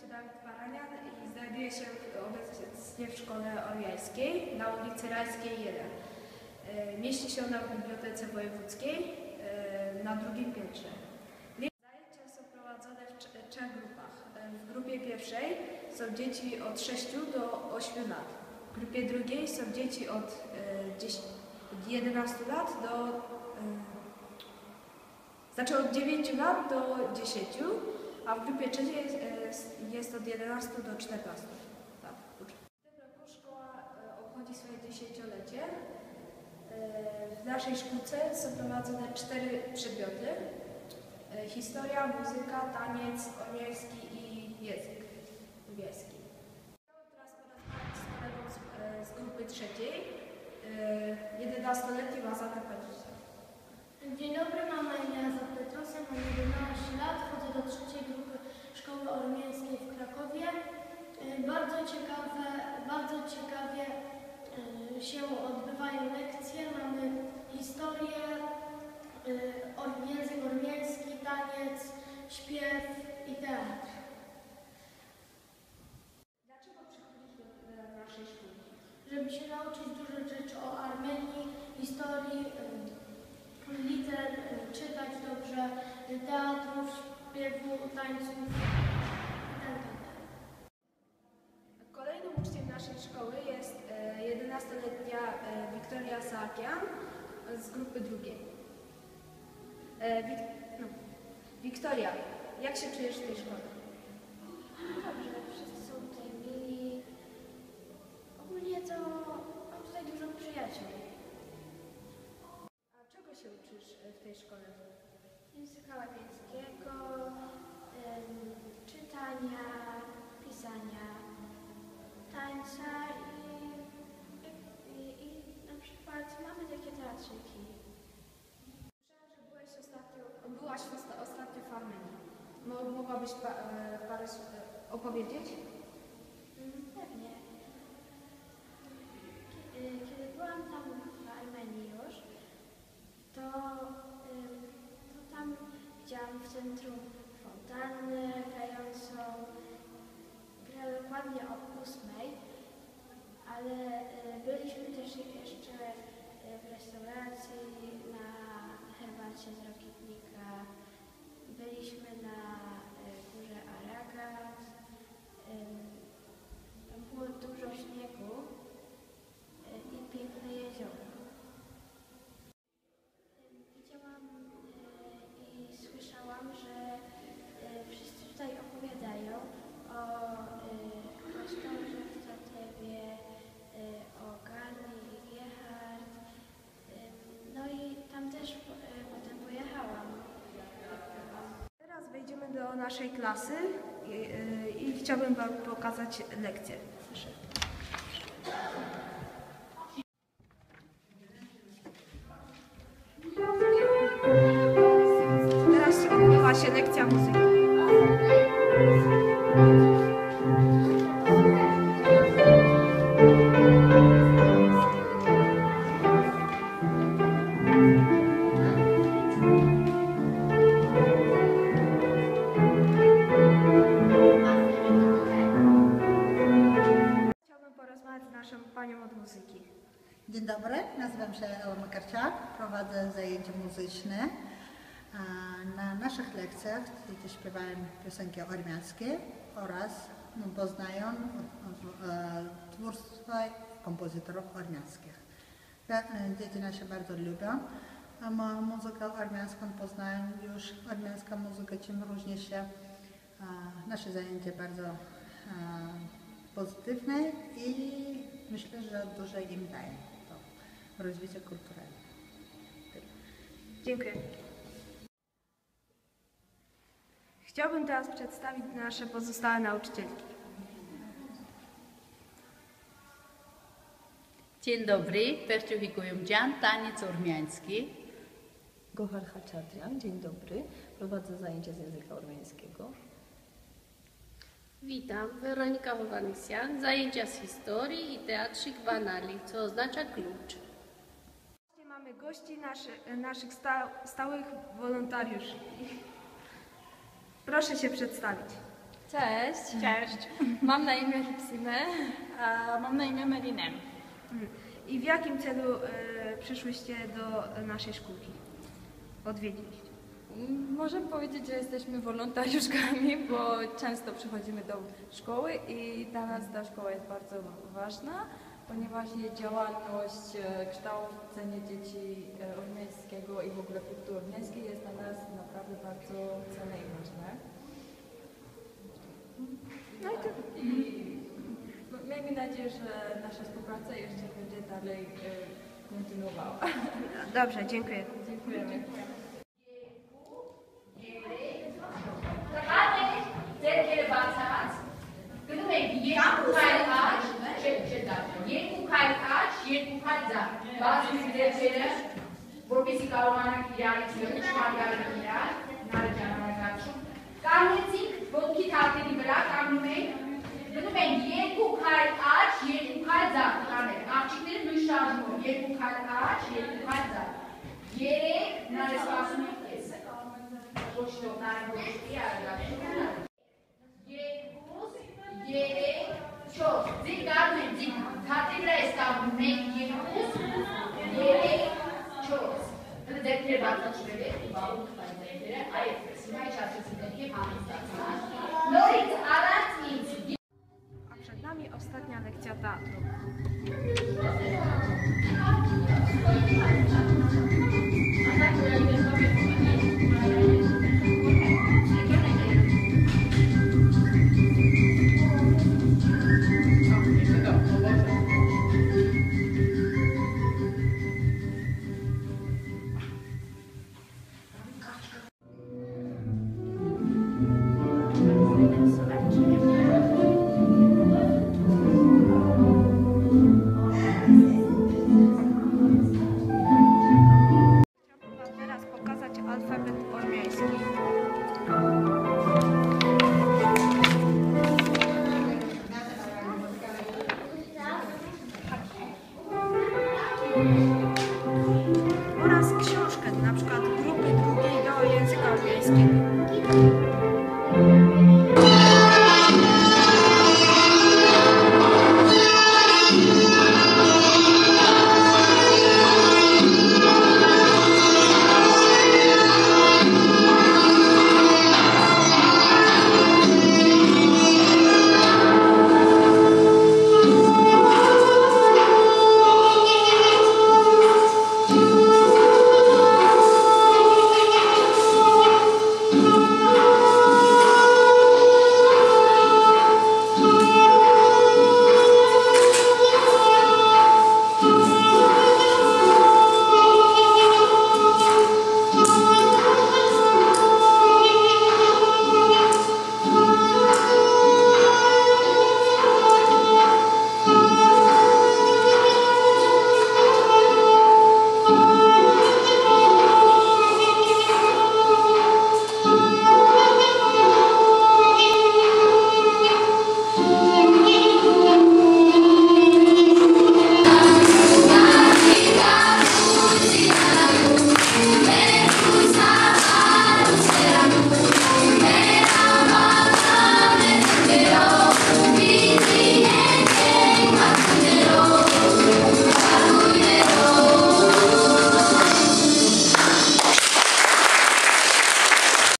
się Dawid Paranian i znajduję się obecnie w szkole ormiańskiej na ulicy Rajskiej 1. E, Mieści się ona w Bibliotece Wojewódzkiej e, na drugim piętrze. Zajęcia są prowadzone w trz- trzech grupach. E, W grupie pierwszej są dzieci od 6 do 8 lat. W grupie drugiej są dzieci od e, 10 od 11 lat do znaczy od 9 lat do 10, a w grupie trzeciej jest, e, jest od 11 do 14. Tak, szkoła e, obchodzi swoje dziesięciolecie. E, W naszej szkółce są prowadzone cztery przedmioty. Historia, muzyka, taniec, ormiański i język angielski. Teraz porozmawiać z kolegą z, grupy trzeciej, e, 11-letnim Azatem Petrusem. Dzień dobry, mam na imię Azat Petrosem, mam 11 lat, chodzę do trzeciej grupy Szkoły Ormiańskiej w Krakowie. Y, Bardzo ciekawe, bardzo ciekawie y, się odbywają lekcje. Mamy historię, or- język ormiański, taniec, śpiew i teatr. Dlaczego przychodzisz do, naszej szkoły? Żeby się nauczyć dużo rzeczy o Armenii, historii, liter, czytać dobrze, teatrów, śpiewu, tańców e, Wiktoria Saakian z grupy drugiej. E, Wik no. Wiktoria, jak się czujesz w tej szkole? Dobrze, wszyscy są tutaj mili. Ogólnie to mam tutaj dużo przyjaciół. A czego się uczysz e, w tej szkole? Języka łacińskiego, czytania, pisania, tańca i, teatrzyki. Słyszałam, że byłeś ostatnio, byłaś osta- ostatnio w Armenii. Mo- Mogłabyś pa, e, parę słów e, opowiedzieć? Mm, Pewnie. Kiedy, kiedy byłam tam w Armenii już, to, to tam widziałam w centrum fontannę grającą. Grała dokładnie o ósmej, ale byliśmy też jeszcze w restauracji na herbacie z Rokietnika. Byliśmy na naszej klasy i, e, i chciałbym Wam pokazać lekcję. Proszę. Teraz odbywa się lekcja muzyki. Dzień dobry, nazywam się Eła Makarczak, prowadzę zajęcia muzyczne. Na naszych lekcjach dzieci śpiewają piosenki ormiańskie oraz no, poznają e, twórstwa kompozytorów ormiańskich. E, Dzieci nasze bardzo lubią muzykę ormiańską, poznają już ormiańska muzyka, czym różni się. Nasze zajęcie bardzo e, pozytywne i myślę, że dużo im daje to rozwicie kulturalne. Dziękuję. Chciałbym teraz przedstawić nasze pozostałe nauczycielki. Dzień dobry, Perciu Hikujumdzian, taniec ormiański. Gohar Haczadrian, dzień dobry. Prowadzę zajęcia z języka ormiańskiego. Witam, Weronika Chowanisian, zajęcia z historii i teatrzyk banali, co oznacza klucz. Mamy gości naszy, naszych sta, stałych wolontariuszy. Proszę się przedstawić. Cześć. Cześć. Mam na imię Lipsime. A mam na imię Merinem. I w jakim celu e, przyszłyście do naszej szkółki? Odwiedziliście? Możemy powiedzieć, że jesteśmy wolontariuszkami, bo często przychodzimy do szkoły i dla nas ta szkoła jest bardzo ważna, ponieważ jej działalność, e, kształcenie dzieci e, ormiańskiego i w ogóle kultury ormiańskiej jest dla nas naprawdę bardzo cenne i ważne. No i, to, no, miejmy nadzieję, że nasza współpraca jeszcze będzie dalej e, kontynuowała. Dobrze, dziękuję. Dziękujemy. երկու քայլ ձախ, բացի ձեռքերը, որպեսզի կարողանանք իրարից մյուտ չհանգարել իրար, նարը ժամանակացում։ Կարողեցինք ոտքի թաթերի վրա կանգնում ենք, գնում ենք երկու քայլ աջ, երկու քայլ ձախ տանել։ Աղջիկները նույն շարժումով երկու քայլ աջ, երկու քայլ ձախ։ Երեք նարը սպասում եք քեզ։ Ոչ թող նարը ոչ դի արագ շնորհակալ A przed nami ostatnia lekcja teatru. this.